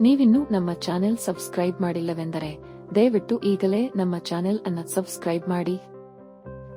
ನೀವಿನ್ನೂ ನಮ್ಮ channel subscribe ಮಾಡಿಲ್ಲವೆಂದರೆ ದಯವಿಟ್ಟು ಈಗಲೇ ನಮ್ಮ ಚಾನೆಲ್ ಅನ್ನು ಸಬ್ಸ್ಕ್ರೈಬ್ ಮಾಡಿ.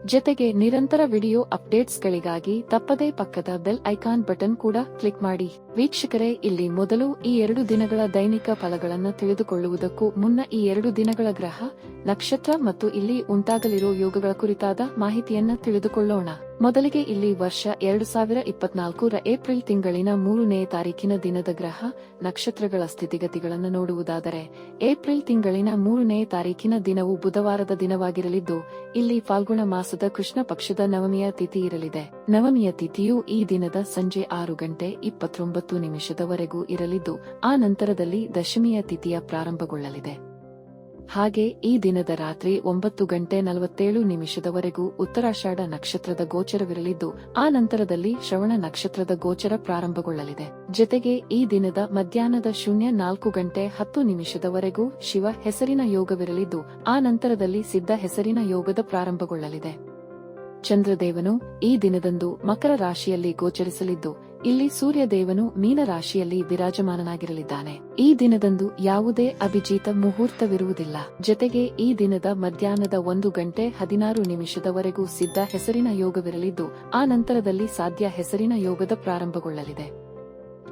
ಜೊತೆಗೆ ನಿರಂತರ ವಿಡಿಯೋ ಅಪ್ಡೇಟ್ಸ್ಗಳಿಗಾಗಿ ತಪ್ಪದೇ ಪಕ್ಕದ ಬೆಲ್ ಐಕಾನ್ ಬಟನ್ ಕೂಡ ಕ್ಲಿಕ್ ಮಾಡಿ. ವೀಕ್ಷಕರೇ, ಇಲ್ಲಿ ಮೊದಲು ಈ ಎರಡು ದಿನಗಳ ದೈನಿಕ ಫಲಗಳನ್ನು ತಿಳಿದುಕೊಳ್ಳುವುದಕ್ಕೂ ಮುನ್ನ ಈ ಎರಡು ದಿನಗಳ ಗ್ರಹ, ನಕ್ಷತ್ರ ಮತ್ತು ಇಲ್ಲಿ ಉಂಟಾಗಲಿರುವ ಯೋಗಗಳ ಕುರಿತಾದ ಮಾಹಿತಿಯನ್ನ ತಿಳಿದುಕೊಳ್ಳೋಣ. ಮೊದಲಿಗೆ ಇಲ್ಲಿ ವರ್ಷ ಎರಡು ಸಾವಿರ ಇಪ್ಪತ್ನಾಲ್ಕರ ಏಪ್ರಿಲ್ ತಿಂಗಳಿನ ಮೂರನೇ ತಾರೀಕಿನ ದಿನದ ಗ್ರಹ, ನಕ್ಷತ್ರಗಳ ಸ್ಥಿತಿಗತಿಗಳನ್ನು ನೋಡುವುದಾದರೆ, ಏಪ್ರಿಲ್ ತಿಂಗಳಿನ ಮೂರನೇ ತಾರೀಕಿನ ದಿನವು ಬುಧವಾರದ ದಿನವಾಗಿರಲಿದ್ದು, ಇಲ್ಲಿ ಫಾಲ್ಗುಣ ಮಾಸದ ಕೃಷ್ಣ ಪಕ್ಷದ ನವಮಿಯ ತಿಥಿ ಇರಲಿದೆ. ನವಮಿಯ ತಿಥಿಯು ಈ ದಿನದ ಸಂಜೆ ಆರು ಗಂಟೆ ಇಪ್ಪತ್ತೊಂಬತ್ತು ನಿಮಿಷದವರೆಗೂ ಇರಲಿದ್ದು, ಆ ನಂತರದಲ್ಲಿ ದಶಮಿಯ ತಿಥಿಯ ಪ್ರಾರಂಭಗೊಳ್ಳಲಿದೆ. ಹಾಗೆ ಈ ದಿನದ ರಾತ್ರಿ ಒಂಬತ್ತು ಗಂಟೆ ನಲವತ್ತೇಳು ನಿಮಿಷದವರೆಗೂ ಉತ್ತರಾಷಾಢ ನಕ್ಷತ್ರದ ಗೋಚರವಿರಲಿದ್ದು, ಆ ನಂತರದಲ್ಲಿ ಶ್ರವಣ ನಕ್ಷತ್ರದ ಗೋಚರ ಪ್ರಾರಂಭಗೊಳ್ಳಲಿದೆ. ಜೊತೆಗೆ ಈ ದಿನದ ಮಧ್ಯಾಹ್ನದ ಶೂನ್ಯ ನಾಲ್ಕು ಗಂಟೆ ಹತ್ತು ನಿಮಿಷದವರೆಗೂ ಶಿವ ಹೆಸರಿನ ಯೋಗವಿರಲಿದ್ದು, ಆ ನಂತರದಲ್ಲಿ ಸಿದ್ಧ ಹೆಸರಿನ ಯೋಗದ ಪ್ರಾರಂಭಗೊಳ್ಳಲಿದೆ. ಚಂದ್ರದೇವನು ಈ ದಿನದಂದು ಮಕರ ರಾಶಿಯಲ್ಲಿ ಗೋಚರಿಸಲಿದ್ದು, ಇಲ್ಲಿ ಸೂರ್ಯದೇವನು ಮೀನ ರಾಶಿಯಲ್ಲಿ ವಿರಾಜಮಾನನಾಗಿರಲಿದ್ದಾನೆ. ಈ ದಿನದಂದು ಯಾವುದೇ ಅಭಿಜಿತ ಮುಹೂರ್ತವಿರುವುದಿಲ್ಲ. ಜೊತೆಗೆ ಈ ದಿನದ ಮಧ್ಯಾಹ್ನದ ಒಂದು ಗಂಟೆ ಹದಿನಾರು ನಿಮಿಷದವರೆಗೂ ಸಿದ್ಧ ಹೆಸರಿನ ಯೋಗವಿರಲಿದ್ದು, ಆ ನಂತರದಲ್ಲಿ ಸಾಧ್ಯ ಹೆಸರಿನ ಯೋಗದ ಪ್ರಾರಂಭಗೊಳ್ಳಲಿದೆ.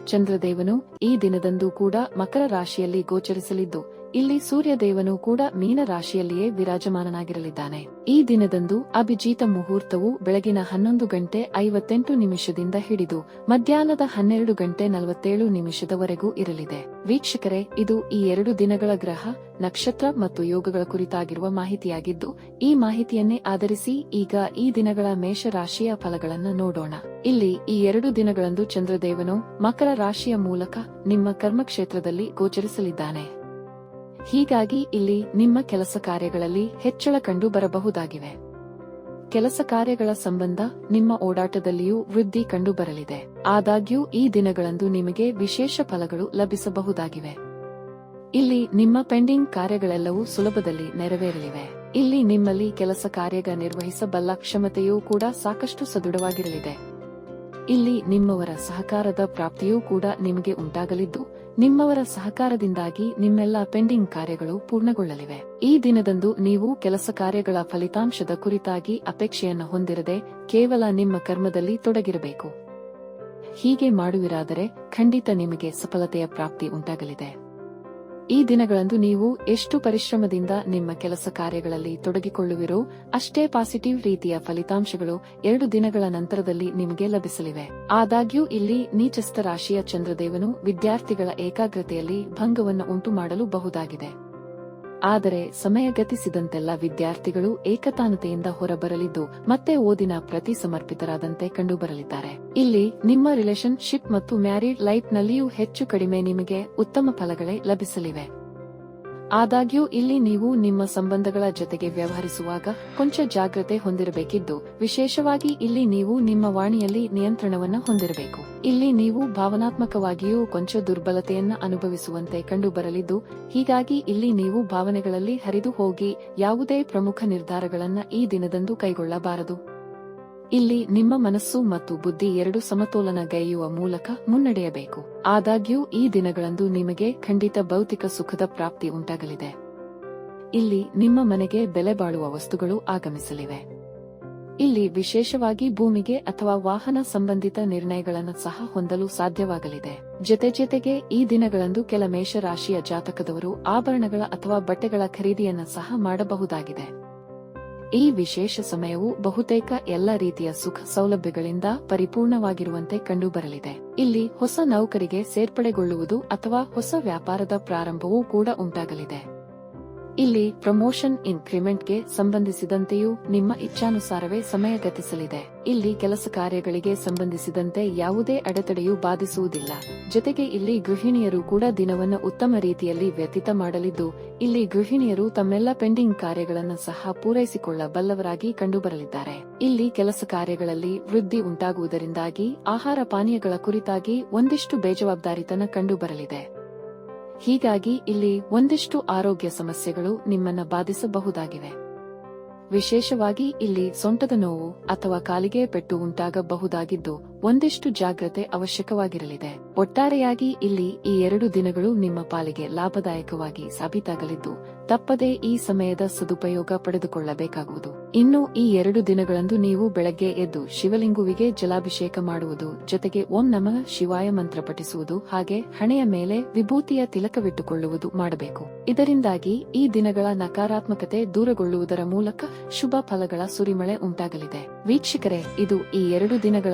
ಚಂದ್ರದೇವನು ಈ ದಿನದಂದು ಕೂಡ ಮಕರ ರಾಶಿಯಲ್ಲಿ ಗೋಚರಿಸಲಿದ್ದು ಇಲ್ಲಿ ಸೂರ್ಯದೇವನು ಕೂಡ ಮೀನ ರಾಶಿಯಲ್ಲಿಯೇ ವಿರಾಜಮಾನನಾಗಿರಲಿದ್ದಾನೆ. ಈ ದಿನದಂದು ಅಭಿಜೀತ ಮುಹೂರ್ತವು ಬೆಳಗಿನ ಹನ್ನೊಂದು ಗಂಟೆ ಐವತ್ತೆಂಟು ನಿಮಿಷದಿಂದ ಹಿಡಿದು ಮಧ್ಯಾಹ್ನದ ಹನ್ನೆರಡು ಗಂಟೆ ನಲವತ್ತೇಳು ನಿಮಿಷದವರೆಗೂ ಇರಲಿದೆ. ವೀಕ್ಷಕರೇ, ಇದು ಈ ಎರಡು ದಿನಗಳ ಗ್ರಹ, ನಕ್ಷತ್ರ ಮತ್ತು ಯೋಗಗಳ ಕುರಿತಾಗಿರುವ ಮಾಹಿತಿಯಾಗಿದ್ದು, ಈ ಮಾಹಿತಿಯನ್ನೇ ಆಧರಿಸಿ ಈಗ ಈ ದಿನಗಳ ಮೇಷರಾಶಿಯ ಫಲಗಳನ್ನು ನೋಡೋಣ. ಇಲ್ಲಿ ಈ ಎರಡು ದಿನಗಳಂದು ಚಂದ್ರದೇವನು ಮಕರ ರಾಶಿಯ ಮೂಲಕ ನಿಮ್ಮ ಕರ್ಮಕ್ಷೇತ್ರದಲ್ಲಿ ಗೋಚರಿಸಲಿದ್ದಾನೆ. ಹೀಗಾಗಿ ಇಲ್ಲಿ ನಿಮ್ಮ ಕೆಲಸ ಕಾರ್ಯಗಳಲ್ಲಿ ಹೆಚ್ಚಳ ಕಂಡು ಬರಬಹುದಾಗಿವೆ ಕೆಲಸ ಕಾರ್ಯಗಳ ಸಂಬಂಧ ನಿಮ್ಮ ಓಡಾಟದಲ್ಲಿಯೂ ವೃದ್ಧಿ ಕಂಡುಬರಲಿದೆ. ಆದಾಗ್ಯೂ ಈ ದಿನಗಳಂದು ನಿಮಗೆ ವಿಶೇಷ ಫಲಗಳು ಲಭಿಸಬಹುದಾಗಿವೆ. ಇಲ್ಲಿ ನಿಮ್ಮ ಪೆಂಡಿಂಗ್ ಕಾರ್ಯಗಳೆಲ್ಲವೂ ಸುಲಭದಲ್ಲಿ ನೆರವೇರಲಿವೆ. ಇಲ್ಲಿ ನಿಮ್ಮಲ್ಲಿ ಕೆಲಸ ಕಾರ್ಯಗ ನಿರ್ವಹಿಸಬಲ್ಲ ಕ್ಷಮತೆಯೂ ಕೂಡ ಸಾಕಷ್ಟು ಸದೃಢವಾಗಿರಲಿದೆ. ಇಲ್ಲಿ ನಿಮ್ಮವರ ಸಹಕಾರದ ಪ್ರಾಪ್ತಿಯೂ ಕೂಡ ನಿಮಗೆ ಉಂಟಾಗಲಿದ್ದು ನಿಮ್ಮವರ ಸಹಕಾರದಿಂದಾಗಿ ನಿಮ್ಮೆಲ್ಲ ಪೆಂಡಿಂಗ್ ಕಾರ್ಯಗಳು ಪೂರ್ಣಗೊಳ್ಳಲಿವೆ. ಈ ದಿನದಂದು ನೀವು ಕೆಲಸ ಕಾರ್ಯಗಳ ಫಲಿತಾಂಶದ ಕುರಿತಾಗಿ ಅಪೇಕ್ಷೆಯನ್ನು ಹೊಂದಿರದೆ ಕೇವಲ ನಿಮ್ಮ ಕರ್ಮದಲ್ಲಿ ತೊಡಗಿರಬೇಕು. ಹೀಗೆ ಮಾಡುವಿರಾದರೆ ಖಂಡಿತ ನಿಮಗೆ ಸಫಲತೆಯ ಪ್ರಾಪ್ತಿ ಉಂಟಾಗಲಿದೆ. ಈ ದಿನಗಳಂದು ನೀವು ಎಷ್ಟು ಪರಿಶ್ರಮದಿಂದ ನಿಮ್ಮ ಕೆಲಸ ಕಾರ್ಯಗಳಲ್ಲಿ ತೊಡಗಿಕೊಳ್ಳುವಿರೋ ಅಷ್ಟೇ ಪಾಸಿಟಿವ್ ರೀತಿಯ ಫಲಿತಾಂಶಗಳು ಎರಡು ದಿನಗಳ ನಂತರದಲ್ಲಿ ನಿಮಗೆ ಲಭಿಸಲಿವೆ. ಆದಾಗ್ಯೂ ಇಲ್ಲಿ ನೀಚಸ್ಥ ರಾಶಿಯ ಚಂದ್ರದೇವನು ವಿದ್ಯಾರ್ಥಿಗಳ ಏಕಾಗ್ರತೆಯಲ್ಲಿ ಭಂಗವನ್ನು ಉಂಟು ಮಾಡಲು ಬಹುದಾಗಿದೆ. ಆದರೆ ಸಮಯ ಗತಿಸಿದಂತೆಲ್ಲ ವಿದ್ಯಾರ್ಥಿಗಳು ಏಕತಾನತೆಯಿಂದ ಹೊರಬರಲಿದ್ದು ಮತ್ತೆ ಓದಿನ ಪ್ರತಿ ಸಮರ್ಪಿತರಾದಂತೆ ಕಂಡುಬರಲಿದ್ದಾರೆ. ಇಲ್ಲಿ ನಿಮ್ಮ ರಿಲೇಶನ್ಶಿಪ್ ಮತ್ತು ಮ್ಯಾರಿಡ್ ಲೈಫ್ನಲ್ಲಿಯೂ ಹೆಚ್ಚು ಕಡಿಮೆ ನಿಮಗೆ ಉತ್ತಮ ಫಲಗಳೇ ಲಭಿಸಲಿವೆ. ಆದಾಗ್ಯೂ ಇಲ್ಲಿ ನೀವು ನಿಮ್ಮ ಸಂಬಂಧಗಳ ಜೊತೆಗೆ ವ್ಯವಹರಿಸುವಾಗ ಕೊಂಚ ಜಾಗ್ರತೆ ಹೊಂದಿರಬೇಕಿದ್ದು, ವಿಶೇಷವಾಗಿ ಇಲ್ಲಿ ನೀವು ನಿಮ್ಮ ವಾಣಿಯಲ್ಲಿ ನಿಯಂತ್ರಣವನ್ನು ಹೊಂದಿರಬೇಕು. ಇಲ್ಲಿ ನೀವು ಭಾವನಾತ್ಮಕವಾಗಿಯೂ ಕೊಂಚ ದುರ್ಬಲತೆಯನ್ನ ಅನುಭವಿಸುವಂತೆ ಕಂಡುಬರಲಿದ್ದು, ಹೀಗಾಗಿ ಇಲ್ಲಿ ನೀವು ಭಾವನೆಗಳಲ್ಲಿ ಹರಿದು ಹೋಗಿ ಯಾವುದೇ ಪ್ರಮುಖ ನಿರ್ಧಾರಗಳನ್ನ ಈ ದಿನದಂದು ಕೈಗೊಳ್ಳಬಾರದು. ಇಲ್ಲಿ ನಿಮ್ಮ ಮನಸ್ಸು ಮತ್ತು ಬುದ್ಧಿ ಎರಡು ಸಮತೋಲನಗೈಯುವ ಮೂಲಕ ಮುನ್ನಡೆಯಬೇಕು. ಆದಾಗ್ಯೂ, ಈ ದಿನಗಳಂದು ನಿಮಗೆ ಖಂಡಿತ ಭೌತಿಕ ಸುಖದ ಪ್ರಾಪ್ತಿ ಉಂಟಾಗಲಿದೆ. ಇಲ್ಲಿ ನಿಮ್ಮ ಮನೆಗೆ ಬೆಲೆ ಬಾಳುವ ವಸ್ತುಗಳು ಆಗಮಿಸಲಿವೆ. ಇಲ್ಲಿ ವಿಶೇಷವಾಗಿ ಭೂಮಿಗೆ ಅಥವಾ ವಾಹನ ಸಂಬಂಧಿತ ನಿರ್ಣಯಗಳನ್ನು ಸಹ ಹೊಂದಲು ಸಾಧ್ಯವಾಗಲಿದೆ. ಜೊತೆ ಜೊತೆಗೆ, ಈ ದಿನಗಳಂದು ಕೆಲ ಮೇಷರಾಶಿಯ ಜಾತಕದವರು ಆಭರಣಗಳ ಅಥವಾ ಬಟ್ಟೆಗಳ ಖರೀದಿಯನ್ನು ಸಹ ಮಾಡಬಹುದಾಗಿದೆ. ಈ ವಿಶೇಷ ಸಮಯವು ಬಹುತೇಕ ಎಲ್ಲ ರೀತಿಯ ಸುಖ ಸೌಲಭ್ಯಗಳಿಂದ ಪರಿಪೂರ್ಣವಾಗಿರುವಂತೆ ಕಂಡುಬರಲಿದೆ. ಇಲ್ಲಿ ಹೊಸ ನೌಕರಿಗೆ ಸೇರ್ಪಡೆಗೊಳ್ಳುವುದು ಅಥವಾ ಹೊಸ ವ್ಯಾಪಾರದ ಪ್ರಾರಂಭವೂ ಕೂಡ ಉಂಟಾಗಲಿದೆ. ಇಲ್ಲಿ ಪ್ರಮೋಷನ್ ಇನ್ಕ್ರಿಮೆಂಟ್ಗೆ ಸಂಬಂಧಿಸಿದಂತೆಯೂ ನಿಮ್ಮ ಇಚ್ಛಾನುಸಾರವೇ ಸಮಯ ಗತಿಸಲಿದೆ. ಇಲ್ಲಿ ಕೆಲಸ ಕಾರ್ಯಗಳಿಗೆ ಸಂಬಂಧಿಸಿದಂತೆ ಯಾವುದೇ ಅಡೆತಡೆಯೂ ಬಾಧಿಸುವುದಿಲ್ಲ. ಜೊತೆಗೆ ಇಲ್ಲಿ ಗೃಹಿಣಿಯರು ಕೂಡ ದಿನವನ್ನು ಉತ್ತಮ ರೀತಿಯಲ್ಲಿ ವ್ಯತೀತ ಮಾಡಲಿದ್ದು, ಇಲ್ಲಿ ಗೃಹಿಣಿಯರು ತಮ್ಮೆಲ್ಲ ಪೆಂಡಿಂಗ್ ಕಾರ್ಯಗಳನ್ನು ಸಹ ಪೂರೈಸಿಕೊಳ್ಳಬಲ್ಲವರಾಗಿ ಕಂಡುಬರಲಿದ್ದಾರೆ. ಇಲ್ಲಿ ಕೆಲಸ ಕಾರ್ಯಗಳಲ್ಲಿ ವೃದ್ಧಿ ಉಂಟಾಗುವುದರಿಂದಾಗಿ ಆಹಾರ ಪಾನೀಯಗಳ ಕುರಿತಾಗಿ ಒಂದಿಷ್ಟು ಬೇಜವಾಬ್ದಾರಿತನ ಕಂಡುಬರಲಿದೆ. ಹೀಗಾಗಿ ಇಲ್ಲಿ ಒಂದಿಷ್ಟು ಆರೋಗ್ಯ ಸಮಸ್ಯೆಗಳು ನಿಮ್ಮನ್ನ ಬಾಧಿಸಬಹುದಾಗಿವೆ. ವಿಶೇಷವಾಗಿ ಇಲ್ಲಿ ಸೊಂಟದ ನೋವು ಅಥವಾ ಕಾಲಿಗೆ ಪೆಟ್ಟು ಉಂಟಾಗಬಹುದಾಗಿದ್ದು ಒಂದಿಷ್ಟು ಜಾಗ್ರತೆ ಅವಶ್ಯಕವಾಗಿರಲಿದೆ. ಒಟ್ಟಾರೆಯಾಗಿ ಇಲ್ಲಿ ಈ ಎರಡು ದಿನಗಳು ನಿಮ್ಮ ಪಾಲಿಗೆ ಲಾಭದಾಯಕವಾಗಿ ಸಾಬೀತಾಗಲಿದ್ದು, ತಪ್ಪದೇ ಈ ಸಮಯದ ಸದುಪಯೋಗ ಪಡೆದುಕೊಳ್ಳಬೇಕಾಗುವುದು. ಇನ್ನು ಈ ಎರಡು ದಿನಗಳಂದು ನೀವು ಬೆಳಗ್ಗೆ ಎದ್ದು ಶಿವಲಿಂಗುವಿಗೆ ಜಲಾಭಿಷೇಕ ಮಾಡುವುದು, ಜೊತೆಗೆ ಓಂ ನಮಃ ಶಿವಾಯ ಮಂತ್ರ ಪಠಿಸುವುದು, ಹಾಗೆ ಹಣೆಯ ಮೇಲೆ ವಿಭೂತಿಯ ತಿಲಕವಿಟ್ಟುಕೊಳ್ಳುವುದು ಮಾಡಬೇಕು. ಇದರಿಂದಾಗಿ ಈ ದಿನಗಳ ನಕಾರಾತ್ಮಕತೆ ದೂರಗೊಳ್ಳುವುದರ ಮೂಲಕ ಶುಭ ಫಲಗಳ ಸುರಿಮಳೆ ಉಂಟಾಗಲಿದೆ. ವೀಕ್ಷಕರೇ, ಇದು ಈ ಎರಡು ದಿನಗಳ